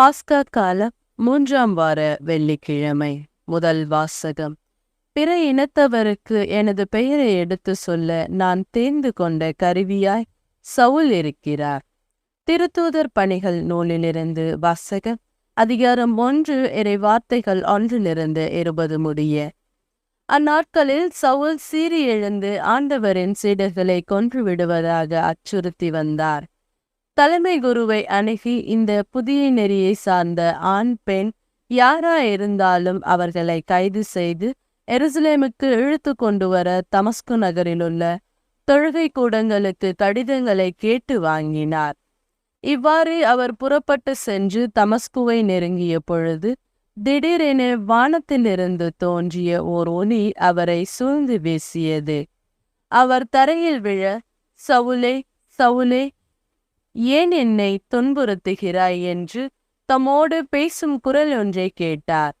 பாஸ்கா கால மூன்றாம் வார வெள்ளிக்கிழமை முதல் வாசகம். பிற இனத்தவருக்கு எனது பெயரை எடுத்து சொல்ல நான் தேர்ந்து கொண்ட கருவியாய் சவுல் இருக்கிறார். திருத்தூதர் பணிகள் நூலிலிருந்து வாசகம் அதிகாரம் ஒன்று இறை வார்த்தைகள் ஒன்றிலிருந்து இருபது முடிய. அந்நாட்களில் சவுல் சீறி எழுந்து ஆண்டவரின் சீடர்களை கொன்று விடுவதாக அச்சுறுத்தி வந்தார். தலைமை குருவை அணுகி இந்த புதிய நெறியை சார்ந்த ஆண் பெண் யாரா இருந்தாலும் அவர்களை கைது செய்து எருசலேமுக்கு இழுத்து கொண்டு வர தமஸ்கு நகரிலுள்ள தொழுகை கூடங்களுக்கு கடிதங்களை கேட்டு வாங்கினார். இவ்வாறு அவர் புறப்பட்டு சென்று தமஸ்குவை நெருங்கிய பொழுது திடீரென வானத்திலிருந்து தோன்றிய ஓர் ஒலி அவரை சூழ்ந்து வீசியது. அவர் தரையில் விழ சவுலே சவுலே ஏன் என்னை துன்புறுத்துகிறாய் என்று தம்மோடு பேசும் குரல் ஒன்றை கேட்டார்.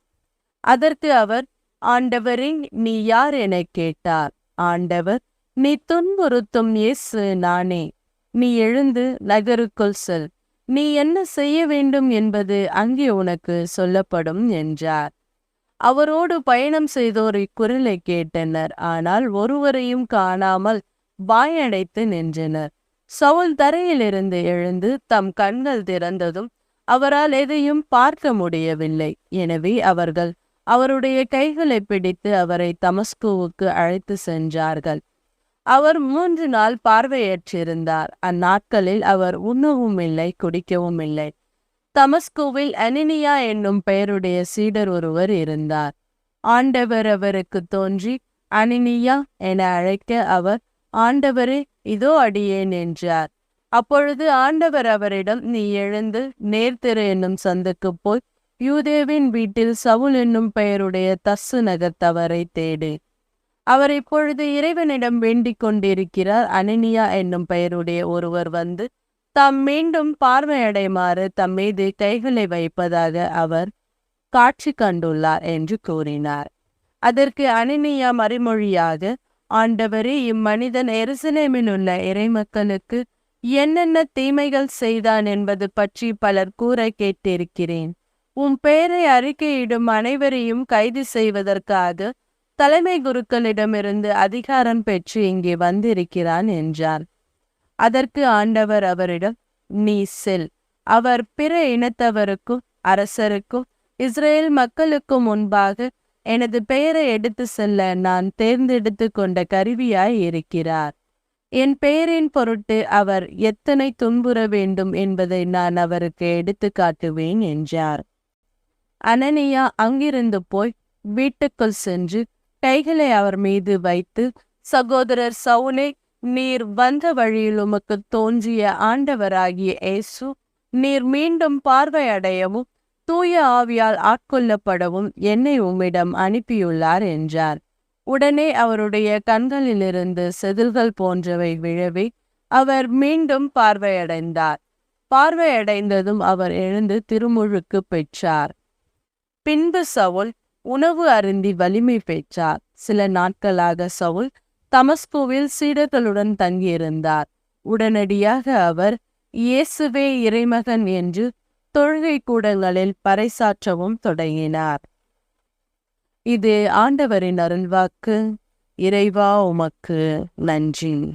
அதற்கு அவர் ஆண்டவரின் நீ யார் எனக் கேட்டார். ஆண்டவர் நீ துன்புறுத்தும் இயேசு நானே. நீ எழுந்து நகருக்குள் செல். நீ என்ன செய்ய வேண்டும் என்பது அங்கே உனக்கு சொல்லப்படும் என்றார். அவரோடு பயணம் செய்தோர் இக்குரலை கேட்டனர். ஆனால் ஒருவரையும் காணாமல் வாயடைத்து நின்றனர். சவுல் தரையிலிருந்து எழுந்து தம் கண்கள் திறந்ததும் அவரால் எதையும் பார்க்க முடியவில்லை. எனவே அவர்கள் அவருடைய கைகளை பிடித்து அவரை தமஸ்கோவுக்கு அழைத்து சென்றார்கள். அவர் மூன்று நாள் பார்வையற்றிருந்தார். அந்நாட்களில் அவர் உண்ணவும் இல்லை குடிக்கவும் இல்லை. தமஸ்கோவில் அனினியா என்னும் பெயருடைய சீடர் ஒருவர் இருந்தார். ஆண்டவர் அவருக்கு தோன்றி அனினியா என அழைக்க அவர் ஆண்டவரே இதோ அடியேன் என்றார். அப்பொழுது ஆண்டவர் அவரிடம் நீ எழுந்து நேர்த்திரு என்னும் சந்துக்குப் போய் யூதேவின் வீட்டில் சவுல் என்னும் பெயருடைய தஸ்ஸு நகர்த்தவரை தேடு. அவர் இப்பொழுது இறைவனிடம் வேண்டிக் கொண்டிருக்கிறார். அனனியா என்னும் பெயருடைய ஒருவர் வந்து தாம் மீண்டும் பார்வையடைமாறு தம் மீது கைகளை வைப்பதாக அவர் காட்சி கண்டுள்ளார் என்று கூறினார். அதற்கு அனனியா மறுமொழியாக ஆண்டவரே இம்மனிதன் எருசலேமில் உள்ள இறைமக்களுக்கு என்னென்ன தீமைகள் செய்தான் என்பது பற்றி பலர் கூற கேட்டிருக்கிறேன். உன் பெயரை அறிக்கையிடும் அனைவரையும் கைது செய்வதற்காக தலைமை குருக்களிடமிருந்து அதிகாரம் பெற்று இங்கே வந்திருக்கிறான் என்றார். அதற்கு ஆண்டவர் அவரிடம் நீ செல். அவர் பிற இனத்தவருக்கும் அரசருக்கும் இஸ்ரேல் மக்களுக்கும் முன்பாக எனது பெயரை எடுத்து செல்ல நான் தேர்ந்தெடுத்து கொண்ட கருவியாய் இருக்கிறார். என் பெயரின் பொருட்டு அவர் எத்தனை துன்புற வேண்டும் என்பதை நான் அவருக்கு எடுத்து காட்டுவேன் என்றார். அனனியா அங்கிருந்து போய் வீட்டுக்குள் சென்று கைகளை அவர் மீது வைத்து சகோதரர் சவுனே நீர் வந்த வழியில் உமக்கு தோன்றிய ஆண்டவராகிய ஏசு நீர் மீண்டும் பார்வையடையவும் தூய ஆவியால் ஆட்கொள்ளப்படவும் என்னை உம்மிடம் அனுப்பியுள்ளார் என்றார். உடனே அவருடைய கண்களிலிருந்து செதில்கள் போன்றவை விழவே அவர் மீண்டும் பார்வையடைந்தார். பார்வையடைந்ததும் அவர் எழுந்து திருமுழுக்கு பெற்றார். பின்பு சவுல் உணவு அருந்தி வலிமை பெற்றார். சில நாட்களாக சவுல் தமஸ்கோவில் சீடர்களுடன் தங்கியிருந்தார். உடனடியாக அவர் இயேசுவே இறைமகன் என்று தொழுகை கூடங்களில் பறைசாற்றவும் தொடங்கினார். இது ஆண்டவரின் அருள்வாக்கு. இறைவா உமக்கு நன்றி.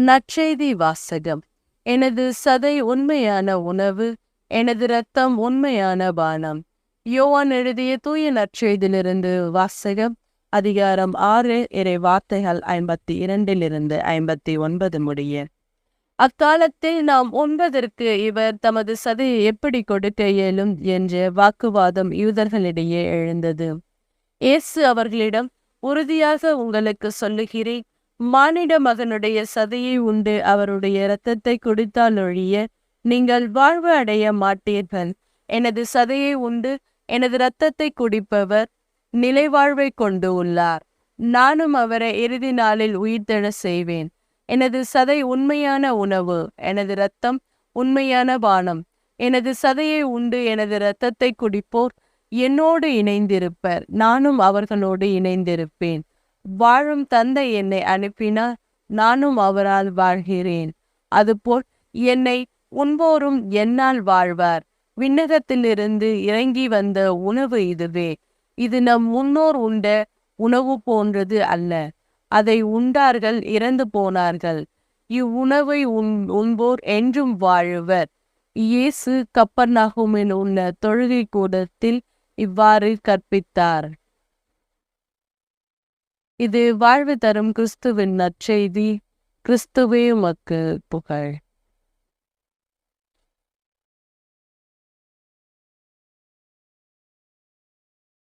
நற்செய்தி வாசகம். எனது சதை உண்மையான உணவு எனது இரத்தம் உண்மையான பானம். யோவான் எழுதிய தூய நற்செய்தியிலிருந்து வாசகம் அதிகாரம் ஆறு இறை வார்த்தைகள் ஐம்பத்தி இரண்டிலிருந்து ஐம்பத்தி ஒன்பது முடிய. அக்காலத்தில் நாம் உண்பதற்கு இவர் தமது சதையை எப்படி கொடுக்க இயலும் என்ற வாக்குவாதம் யூதர்களிடையே எழுந்தது. இயேசு அவர்களிடம் உறுதியாக உங்களுக்கு சொல்லுகிறேன் மானிட மகனுடைய சதையை உண்டு அவருடைய இரத்தத்தை குடித்தால் ஒழிய நீங்கள் வாழ்வு அடைய மாட்டீர்கள். எனது சதையை உண்டு எனது இரத்தத்தை குடிப்பவர் நிலைவாழ்வை கொண்டு உள்ளார். நானும் அவரை இறுதி நாளில் உயிர்த்தெழ செய்வேன். எனது சதை உண்மையான உணவு எனது இரத்தம் உண்மையான பானம். எனது சதையை உண்டு எனது இரத்தத்தை குடிப்போர் என்னோடு இணைந்திருப்பர் நானும் அவர்களோடு இணைந்திருப்பேன். வாழும் தந்தை என்னை அனுப்பினார் நானும் அவரால் வாழ்கிறேன். அதுபோல் என்னை உண்போரும் என்னால் வாழ்வார். விண்ணகத்திலிருந்து இறங்கி வந்த உணவு இதுவே. இது நம் முன்னோர் உண்ட உணவு போன்றது அல்ல. அதை உண்டார்கள் இறந்து போனார்கள். இவ்வுணவை உண் உண்போர் என்றும் வாழுவர். இயேசு கப்பர்நாகுமின் உள்ள தொழுகை கூடத்தில் இவ்வாறு கற்பித்தார். இது வாழ்வு தரும் கிறிஸ்துவின் நற்செய்தி. கிறிஸ்துவே உமக்கு புகழ்.